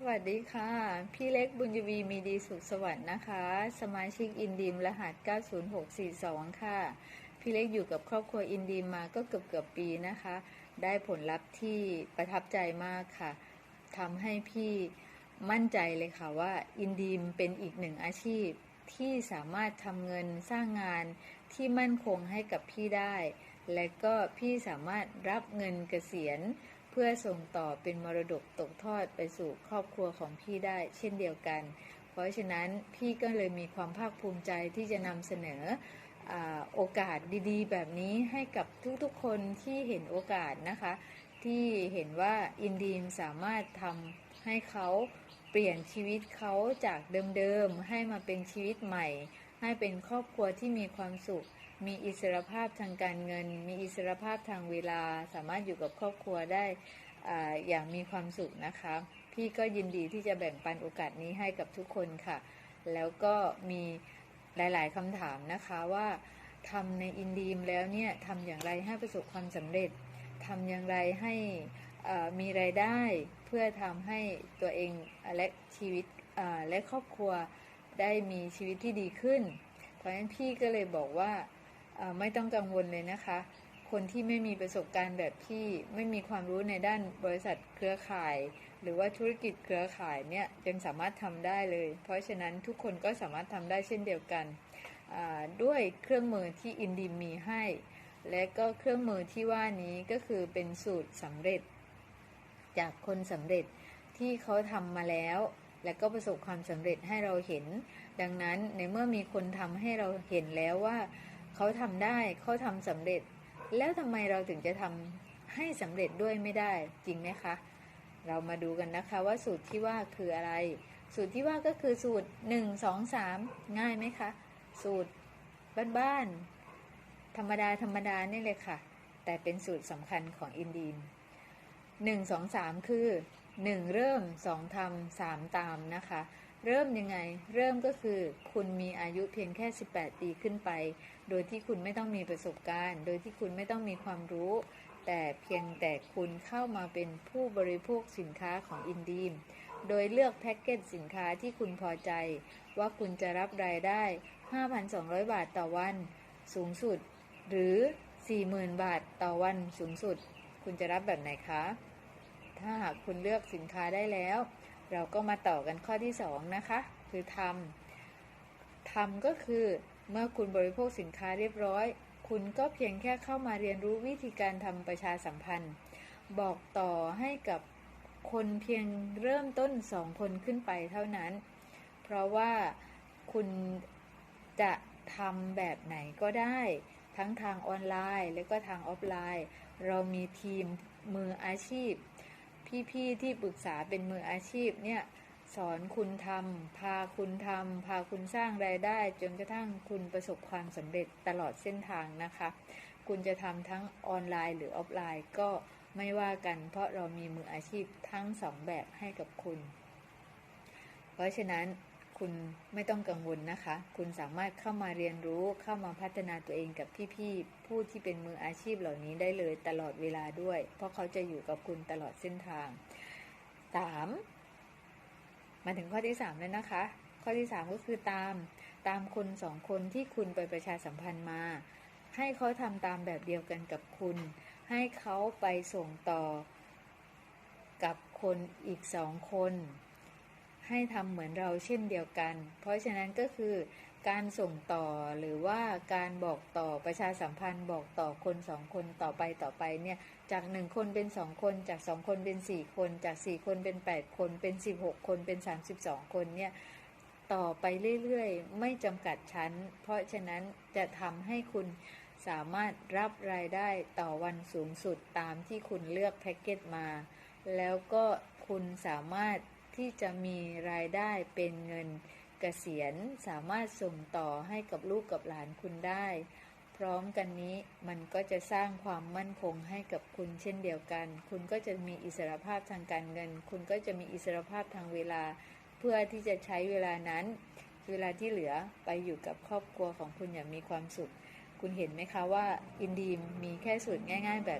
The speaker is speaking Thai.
สวัสดีค่ะ พี่เล็กบุญยวีมีดีสุขสวัสดิ์นะคะ สมาชิกอินดีมรหัส 90642 ค่ะ พี่เล็กอยู่กับครอบครัวอินดีมมาก็เกือบเกือบปีนะคะ ได้ผลลัพธ์ที่ประทับใจมากค่ะทำให้พี่มั่นใจเลยค่ะว่าอินดีมเป็นอีกหนึ่งอาชีพที่สามารถทำเงินสร้างงานที่มั่นคงให้กับพี่ได้ และก็พี่สามารถรับเงินเกษียณ เพื่อส่งต่อเป็นมรดกตกทอดไปสู่ครอบครัวของพี่ได้เช่นเดียวกัน เพราะฉะนั้นพี่ก็เลยมีความภาคภูมิใจที่จะนำเสนออโอกาสดีๆ แบบนี้ให้กับทุกๆคนที่เห็นโอกาสนะคะ ที่เห็นว่าอินดีมสามารถทำให้เขาเปลี่ยนชีวิตเขาจากเดิมๆให้มาเป็นชีวิตใหม่ ให้เป็นครอบครัวที่มีความสุข มีอิสรภาพทางการเงิน มีอิสรภาพทางเวลา สามารถอยู่กับครอบครัวได้ออย่างมีความสุขนะคะ พี่ก็ยินดีที่จะแบ่งปันโอกาสนี้ให้กับทุกคนค่ะ แล้วก็มีหลาย ๆคำถามนะคะว่าทำในอินดีมแล้วเนี่ยทำอย่างไรให้ประสบความสำเร็จทำอย่างไรให้มีรายได้เพื่อทำให้ตัวเองและชีวิตและครอบครัว ได้มีชีวิตที่ดีขึ้น เพราะฉะนั้นพี่ก็เลยบอกว่าไม่ต้องกังวลเลยนะคะ คนที่ไม่มีประสบการณ์แบบพี่ไม่มีความรู้ในด้านบริษัทเครือข่าย หรือว่าธุรกิจเครือข่ายเนี่ยยังสามารถทำได้เลย เพราะฉะนั้นทุกคนก็สามารถทำได้เช่นเดียวกันด้วยเครื่องมือที่อินดีมมีให้ และก็เครื่องมือที่ว่านี้ก็คือเป็นสูตรสำเร็จ จากคนสำเร็จที่เขาทำมาแล้ว และก็ประสบความสำเร็จให้เราเห็น ดังนั้นในเมื่อมีคนทำให้เราเห็นแล้วว่า เขาทำได้เขาทำสำเร็จ แล้วทำไมเราถึงจะทำให้สำเร็จด้วยไม่ได้จริงไหมคะ เรามาดูกันนะคะว่าสูตรที่ว่าคืออะไร สูตรที่ว่าก็คือสูตร 1 2 3 ง่ายไหมคะ สูตรบ้านๆธรรมดาธรรมดานี่เลยค่ะ แต่เป็นสูตรสำคัญของอินดีม1 2 3 คือ 1เริ่ม2ทำ3ตามนะคะ เริ่มยังไง เริ่มก็คือคุณมีอายุเพียงแค่ 18 ปีขึ้นไป โดยที่คุณไม่ต้องมีประสบการณ์ โดยที่คุณไม่ต้องมีความรู้ แต่เพียงแต่คุณเข้ามาเป็นผู้บริโภคสินค้าของอินดีม โดยเลือกแพ็กเกจสินค้าที่คุณพอใจ ว่าคุณจะรับรายได้ 5,200 บาทต่อวัน สูงสุด หรือ 40,000 บาทต่อวันสูงสุด คุณจะรับแบบไหนคะ ถ้าหากคุณเลือกสินค้าได้แล้ว เราก็มาต่อกันข้อที่ 2 นะคะ คือทำทำก็คือเมื่อคุณบริโภคสินค้าเรียบร้อย คุณก็เพียงแค่เข้ามาเรียนรู้วิธีการทำประชาสัมพันธ์ บอกต่อให้กับคนเพียงเริ่มต้นสองคนขึ้นไปเท่านั้น เพราะว่าคุณจะทำแบบไหนก็ได้ ทั้งทางออนไลน์และก็ทางออฟไลน์ เรามีทีมมืออาชีพ พี่ ๆ ที่ปรึกษาเป็นมืออาชีพเนี่ยสอนคุณทำพาคุณทำพาคุณสร้างรายได้ จนกระทั่งคุณประสบความสำเร็จตลอดเส้นทางนะคะ คุณจะทำทั้งออนไลน์หรือออฟไลน์ก็ไม่ว่ากัน เพราะเรามีมืออาชีพทั้งสองแบบให้กับคุณ เพราะฉะนั้น คุณไม่ต้องกังวลนะคะ คุณสามารถเข้ามาเรียนรู้เข้ามาพัฒนาตัวเองกับพี่ๆผู้ที่เป็นมืออาชีพเหล่านี้ได้เลยตลอดเวลาด้วย เพราะเขาจะอยู่กับคุณตลอดเส้นทาง 3. มาถึงข้อที่3แล้วนะคะ ข้อที่ 3 ก็คือตามตามคนสองคนที่คุณไปประชาสัมพันธ์มา ให้เขาทำตามแบบเดียวกันกับคุณ ให้เขาไปส่งต่อกับคนอีกสองคน ให้ทำเหมือนเราเช่นเดียวกัน เพราะฉะนั้นก็คือการส่งต่อหรือว่าการบอกต่อประชาสัมพันธ์บอกต่อคนสองคนต่อไปต่อไปเนี่ยจากหนึ่งคนเป็นสองคน จากสองคนเป็นสี่คน จากสี่คนเป็นแปดคนเป็นสิบหกคนเป็นสามสิบสองคนเนี่ยต่อไปเรื่อยๆ ไม่จำกัดชั้น เพราะฉะนั้นจะทำให้คุณสามารถรับรายได้ต่อวันสูงสุดตามที่คุณเลือกแพ็กเกจมา แล้วก็คุณสามารถ ที่จะมีรายได้เป็นเงินเกษียณสามารถส่งต่อให้กับลูกกับหลานคุณได้ พร้อมกันนี้มันก็จะสร้างความมั่นคงให้กับคุณเช่นเดียวกัน คุณก็จะมีอิสรภาพทางการเงิน คุณก็จะมีอิสรภาพทางเวลา เพื่อที่จะใช้เวลานั้น เวลาที่เหลือไปอยู่กับครอบครัวของคุณอย่างมีความสุข คุณเห็นไหมคะว่าอินดีมมีแค่สูตรง่าย ๆ แบบ